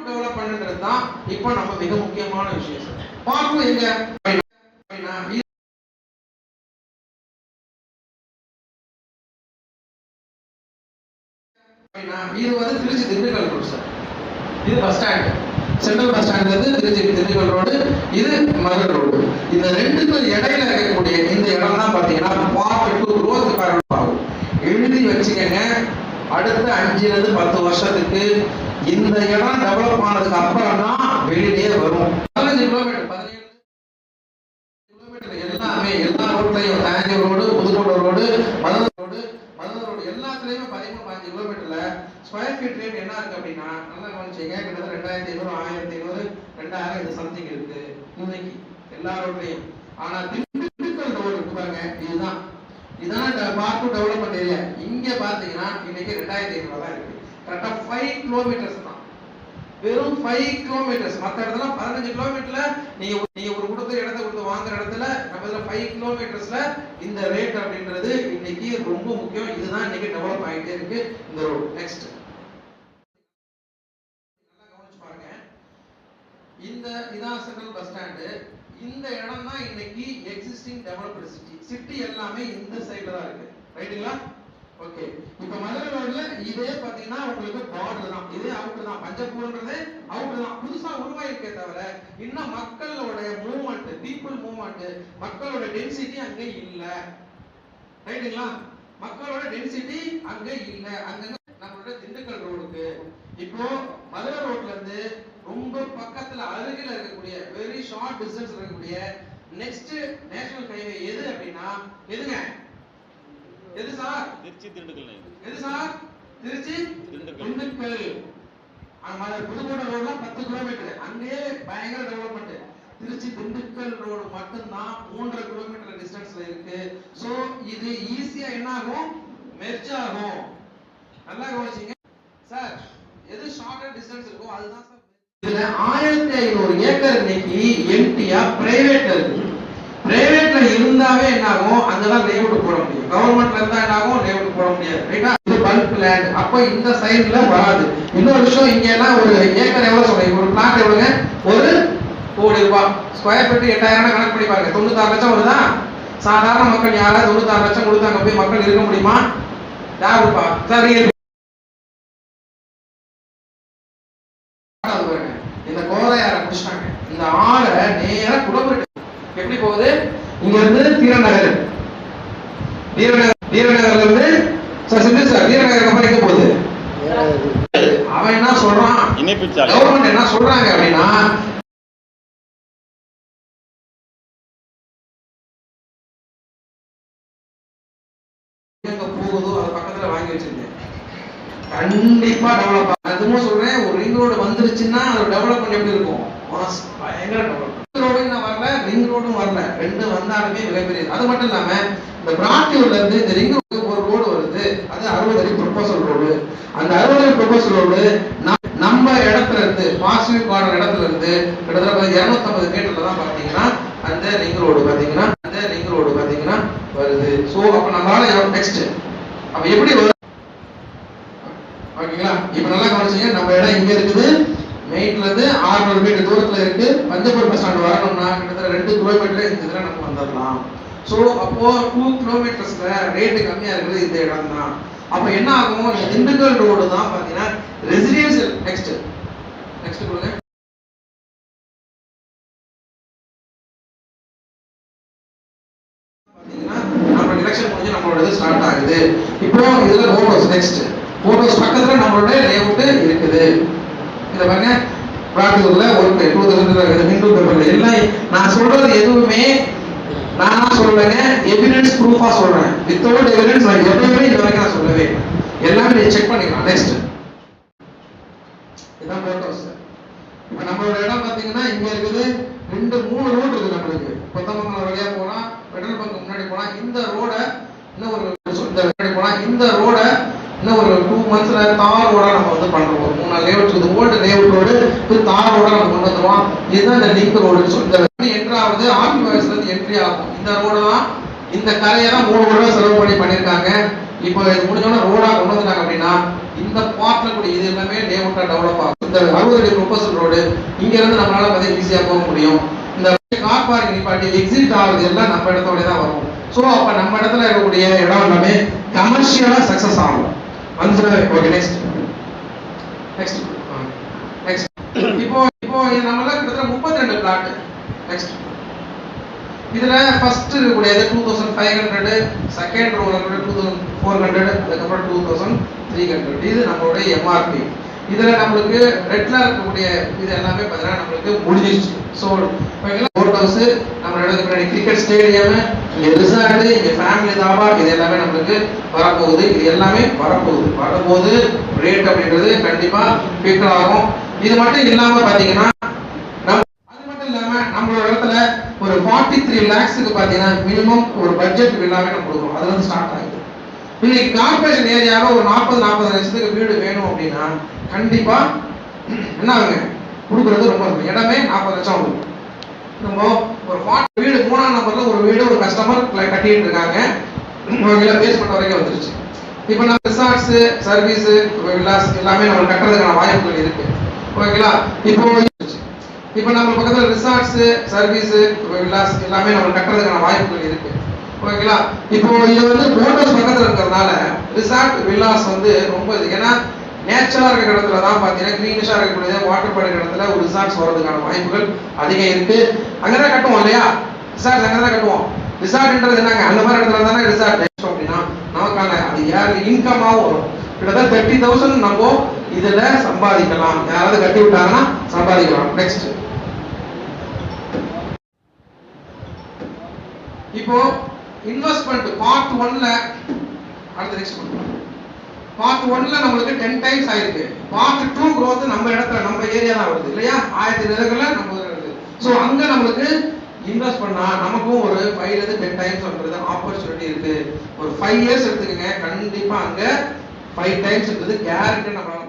Develop பண்ணுன்றது தான் இப்போ நம்ம மிக முக்கியமான விஷயம். பார்க்கும் எங்க? இது- வந்து திருச்சி திண்டுக்கல் ரோடு சார் இது bus stand central bus stand வந்து திருச்சி திண்டுக்கல் ரோடு இது மதுரை ரோடு இந்த ரெண்டுக்கும் இடையில இருக்கக்கூடிய இந்த இடம் தான் பாத்தீங்கன்னா பார்ட் டூ ரோஸ் காரணமாகும் எழுதி வச்சுக்கங்க. அடுத்த அஞ்சிலிருந்து பத்து வருஷத்துக்கு இந்த இடம் டெவலப் ஆனதுக்கு அப்புறம் தான் வெளியிலே வரும். பதினஞ்சு கிலோமீட்டர் பதினேழு கிலோமீட்டர் எல்லாமே எல்லா ரோட்லையும் Thanji road Pudukkottai road Madurai road Madurai road எல்லாத்துலயுமே பதிமூணு பதினஞ்சு கிலோமீட்டர்ல ஸ்கொயர் ஃபீட் ரேட் என்ன இருக்கு அப்படின்னா நல்லா கவனிச்சீங்க கிட்டத்தட்ட ரெண்டாயிரத்தி ஐநூறு ஆயிரத்தி ஐநூறு ரெண்டாயிரம் இது சம்திங் இருக்கு. இன்னைக்கு எல்லா ரோட்லையும் ஆனா திண்டுக்கல் ரோடு இருக்கு பாருங்க இதுதான். இதான் பார்க் டெவலப்மெண்ட் ஏரியா இங்க பாத்தீங்கன்னா இன்னைக்கு ரெண்டாயிரத்தி ஐநூறு தான் இருக்கு. கரெக்டா ஃபைவ் கிலோமீட்டர்ஸ் தான். வெறும் ஃபைவ் கிலோமீட்டர்ஸ் மற்ற இடத்துல பதினஞ்சு கிலோமீட்டர்ல நீங்க ஒரு- நீங்க ஒரு கொடுத்த இடத்த கொடுத்து வாங்குற இடத்துல நம்ம இதுல ஃபைவ் கிலோமீட்டர்ஸ்ல இந்த ரேட் அப்படின்றது இன்னைக்கு ரொம்ப முக்கியம். இதுதான் இன்னைக்கு டெவலப் ஆகிட்டே இருக்கு இந்த ரோடு நெக்ஸ்ட் நல்லா கவனிச்சு பாருங்க. இந்த இதான் சென்ட்ரல் பஸ் ஸ்டாண்டு இந்த இடம் தான் இன்னைக்கு எக்ஸிஸ்டிங் டெவலப்டு சிட்டி சிட்டி எல்லாமே இந்த சைடுல தான் இருக்கு. ரைட்டுங்களா ஓகே இப்ப மதுரை ரோட்ல இதே பாத்தீங்கன்னா உங்களுக்கு பார்டர் தான். இதே அவுட் தான். பஞ்சப்பூர்ன்றது அவுட் தான். புதுசா உருவாயிருக்கே தவிர இன்னும் மக்களோட மூவ்மெண்ட் பீப்புள் மூவ்மெண்ட் மக்களோட டென்சிட்டி அங்க இல்ல. ரைட்டுங்களா மக்களோட டென்சிட்டி அங்க இல்ல. அங்க நம்மளோட திண்டுக்கல் ரோடுக்கு இப்போ மதுரை ரோட்ல இருந்து ரொம்ப பக்கத்துல அருகில இருக்கக்கூடிய வெரி ஷார்ட் டிஸ்டன்ஸ் இருக்கக்கூடிய நெக்ஸ்ட் நேஷனல் ஹைவே எது அப்படின்னா எதுங்க? எது சார்? திருச்சி திண்டுக்கல். எது சார்? திருச்சி திண்டுக்கல். ஆமா புதுக்கோட்டை ரோட்லாம் பத்து கிலோமீட்டர் அங்கேயே பயங்கர டெவலப்மெண்ட் திருச்சி திண்டுக்கல் ரோடு மட்டும்தான் மூன்றரை கிலோமீட்டர் டிஸ்டன்ஸ்ல இருக்கு. சோ இது ஈஸியா என்ன ஆகும்? மெர்ஜ் ஆகும். நல்லா கவனிச்சீங்க. சார் எது ஷார்ட்டர் டிஸ்டன்ஸ் இருக்கோ அதுதான் சார் இதுல ஆயிரத்தி ஐநூறு ஏக்கர் இன்னைக்கு எம்டியா பிரைவேட்ல இருக்கு. பிரைவேட்ல இருந்தாவே என்ன ஆகும் அங்கதான் லேஅவுட் போட முடியும். கவர்மெண்ட்ல இருந்தா என்ன ஆகும் லேஅவுட் போட முடியாது. ரைட்டா இது பல்க் லேண்ட் அப்ப இந்த சைடுல வராது. இன்னொரு விஷயம் இங்க எல்லாம் ஒரு ஏக்கர் எவ்வளவு சொல்றீங்க? ஒரு பிளாட் எவ்வளவுங்க? ஒரு கோடி ரூபாய் ஸ்கொயர் ஃபீட் எட்டாயிரம் கணக்கு பண்ணி பாருங்க. தொண்ணூத்தாறு லட்சம் வருதா? சாதாரண மக்கள் யாராவது தொண்ணூத்தாறு லட்சம் கொடுத்தாங்க போய் மக்கள் இருக்க முடியுமா? யாருப்பா சரி ஆறாவது பாருங்க. இந்த கோதையார முடிச்சிட்டாங்க ஆறை நேரா குடம்புட்டு எப்படி போகுது? இங்க இருந்து தீரநகர் தீரநகர் தீரநகர்ல இருந்து சார் சிந்து சார் தீரநகருக்கு அப்புறம் எங்க போகுது. அவன் என்ன சொல்றான்? கவர்மெண்ட் என்ன சொல்றாங்க அப்படின்னா போகுதோ அது பக்கத்துல வாங்கி வச்சிருக்கேன் கண்டிப்பா டெவலப் அதுவும் சொல்றேன் ஒரு ரிங் ரோடு வந்துருச்சுன்னா அது டெவலப்மெண்ட் எப்படி இருக்கும்? மாஸ் பயங்கர டெவலப் ரோடு வரல ரிங் ரோடும் வரல. ரெண்டு வந்தாலுமே மிகப்பெரியது அது மட்டும் இல்லாம இந்த பிராட்டியூர்ல இருந்து இந்த ரிங் ரோடு ஒரு ரோடு வருது. அது அறுபது அடி ப்ரொபோசல் ரோடு அந்த அறுபது அடி ப்ரொபோசல் ரோடு நம்ம இடத்துல இருந்து பாசிபிக் கார்டன் இடத்துல இருந்து கிட்டத்தட்ட இருநூத்தம்பது மீட்டர்ல தான் பாத்தீங்கன்னா அந்த ரிங் ரோடு பாத்தீங்கன்னா அந்த ரிங் ரோடு பாத்தீங்கன்னா வருது. சோ அப்ப நம்மளால நெக்ஸ்ட் அப்ப எப்படி ஓகேங்களா? இப்ப நல்லா கவனிச்சீங்க. நம்ம இடம் இங்க இருக்குது. மெயின்ல இருந்து 600 மீட்டர் தூரத்துல இருக்கு. பஞ்சப்பூர் பஸ் ஸ்டாண்ட் வரணும்னா கிட்டத்தட்ட ரெண்டு கிலோமீட்டர் இந்த இதுல நம்ம வந்துடலாம் ஸோ அப்போ டூ கிலோமீட்டர்ஸ்ல ரேட்டு கம்மியா இருக்குது இந்த இடம் தான் அப்ப என்ன ஆகும்? இந்த திண்டுக்கல் ரோடு தான் பாத்தீங்கன்னா ரெசிடென்சியல் நெக்ஸ்ட் நெக்ஸ்ட் கொடுங்க நம்ம எலெக்ஷன் முடிஞ்சு நம்மளோட இது ஸ்டார்ட் ஆகுது. இப்போ இதுல போட்டோஸ் நெக்ஸ்ட் போட்டோஸ் பக்கத்துல நம்மளோட லேஅவுட் இருக்குது. இதை பாருங்க பிராட்டியூர்ல ஒரு டூ தௌசண்ட் ஹிந்து பேப்பர்ல எல்லாம் நான் சொல்றது எதுவுமே நானா சொல்றேங்க எவிடன்ஸ் ப்ரூஃபா சொல்றேன். வித்தவுட் எவிடன்ஸ் நான் எப்பவுமே இது வரைக்கும் நான் சொல்லவே எல்லாமே நீங்க செக் பண்ணிக்கலாம் நெக்ஸ்ட் இதான் போட்டோஸ் இப்போ நம்மளோட இடம் பாத்தீங்கன்னா இங்கே இருக்குது ரெண்டு மூணு ரோடு இருக்குது நம்மளுக்கு. கொத்தமங்கலம் வழியா போனால் பெட்ரோல் பங்க் முன்னாடி போனால் இந்த ரோட இன்னும் ஒரு இந்த முன்னாடி போனால் இந்த ரோட மந்த்ஸ்ல தார் நம்ம வந்து பண்றோம். ஒரு மூணு லேவுட் இது ஓல்டு லேஅவுட் ரோடு இது தார் நம்ம கொண்டு வந்துருவோம் இதுதான் இந்த லிங்க் ரோடு இந்த என்ட்ரி ஆகுது ஆர்மி வயசுல இருந்து என்ட்ரி ஆகும். இந்த ரோடு தான் இந்த கரையை தான் மூணு ரூபா செலவு பண்ணி பண்ணியிருக்காங்க இப்போ இது முடிஞ்சோன்னா ரோடா கொண்டு வந்துட்டாங்க அப்படின்னா இந்த பார்ட்ல கூட இது எல்லாமே லேஅவுட்டா டெவலப் ஆகும். இந்த அறுபது அடி ப்ரொபோசல் ரோடு இங்க இருந்து நம்மளால பார்த்தீங்கன்னா ஈஸியா போக முடியும். இந்த கார் பார்க்கிங் நிப்பாட்டி எக்ஸிட் ஆகுது எல்லாம் நம்ம இடத்தோட தான் வரும். ஸோ அப்போ நம்ம இடத்துல இருக்கக்கூடிய இடம் எல்லாமே கமர்ஷியலாக சக்ஸஸ் ஆகும். வந்து ஆர்கனைஸ்ட் நெக்ஸ்ட் நெக்ஸ்ட் இப்போ இப்போ நம்மள கிட்டத்தட்ட முப்பத்தி ரெண்டு பிளாட் நெக்ஸ்ட் இதுல ஃபர்ஸ்ட் இருக்கக்கூடியது two thousand five hundred second row இருக்கக்கூடிய டூ தௌசண்ட் ஃபோர் ஹண்ட்ரட் அதுக்கப்புறம் டூ தௌசண்ட் த்ரீ ஹண்ட்ரட் இது நம்மளுடைய எம்ஆர்பி இதுல நம்மளுக்கு ரெட்ல இருக்கக்கூடிய இது எல்லாமே பார்த்தீங்கன்னா நம்மளுக்கு முடிஞ்சிருச்சு. ஸோ ஃபோர் ஹவுஸ் பின்னாடி கிரிக்கெட் ஸ்டேடியம் இங்க ரிசார்ட் இங்க ஃபேமிலி தாபா இது எல்லாமே நம்மளுக்கு வரப்போகுது. இது எல்லாமே வரப்போகுது. வரும்போது ரேட் அப்படின்றது கண்டிப்பாக பிக்கல் ஆகும். இது மட்டும் இல்லாமல் பார்த்தீங்கன்னா நம்ம அது மட்டும் இல்லாமல் நம்மளோட இடத்துல ஒரு ஃபார்ட்டி த்ரீ லேக்ஸுக்கு பார்த்தீங்கன்னா மினிமம் ஒரு பட்ஜெட் எல்லாமே நம்ம கொடுக்குறோம் அதுல இருந்து ஸ்டார்ட் ஆகுது இன்னைக்கு கார்பரேஷன் ஏரியாவில் ஒரு நாற்பது நாற்பது லட்சத்துக்கு வீடு வேணும் அப்படின்னா கண்டிப்பாக என்ன ஆகுங்க? கொடுக்குறது ரொம்ப இடமே நாற்பது லட்சம் ஆகும் நம்ம ஒரு ஹாட் வீடு மூணாம் நம்பர்ல ஒரு வீடு ஒரு கஸ்டமர் கட்டிட்டு இருக்காங்க. பேஸ்மெண்ட் வரைக்கும் வந்துருச்சு. இப்போ நம்ம ரிசார்ட்ஸ் சர்வீஸ் வில்லாஸ் எல்லாமே நம்ம கட்டுறதுக்கான வாய்ப்புகள் இருக்கு. ஓகேங்களா? இப்போ இப்போ நம்ம பக்கத்தில் ரிசார்ட்ஸ் சர்வீஸ் வில்லாஸ் எல்லாமே நம்ம கட்டுறதுக்கான வாய்ப்புகள் இருக்கு. ஓகேங்களா? இப்போ இது வந்து போட்டோஸ் பக்கத்தில் இருக்கிறதுனால ரிசார்ட் வில்லாஸ் வந்து ரொம்ப இது. ஏன்னா நேச்சுரலாக இருக்கிற இடத்துல தான் பார்த்தீங்கன்னா க்ரீனிஷாக இருக்கக்கூடிய வாட்டர் பாடி இடத்துல ஒரு ரிசார்ட்ஸ் வர்றதுக்கான வாய்ப்புகள் அதிகம் இருக்கு. அங்கதான் கட்டுவோம் இல்லையா? ரிசார்ட்ஸ் அங்கதான் கட்டுவோம். ரிசார்ட்ன்றது என்னங்க? அந்த மாதிரி இடத்துல தானே ரிசார்ட் அப்படின்னா நமக்கான அது யார் ஆகும் வரும். கிட்டத்தட்ட தேர்ட்டி தௌசண்ட் நம்ம இதுல சம்பாதிக்கலாம். யாராவது கட்டி விட்டாங்கன்னா சம்பாதிக்கலாம். நெக்ஸ்ட் இப்போ இன்வெஸ்ட்மெண்ட் பார்ட் ஒன்ல அடுத்த நெக்ஸ்ட் பார்ட் ஒன்ல நம்மளுக்கு டென் டைம்ஸ் ஆயிருக்கு. பார்ட் டூ growth நம்ம இடத்துல நம்ம ஏரியா தான் வருது இல்லையா? ஆயிரத்தி நிலங்கள்ல நம்ம ஊர்ல ஸோ அங்க நம்மளுக்கு இன்வெஸ்ட் பண்ணா நமக்கும் ஒரு ஃபைவ்ல இருந்து டென் டைம்ஸ் ஆப்பர்ச்சுனிட்டி இருக்கு. ஒரு ஃபைவ் இயர்ஸ் எடுத்துக்கங்க கண்டிப்பா அங்க ஃபைவ் டைம்ஸ்ன்றது கேரண்டி நம்மளால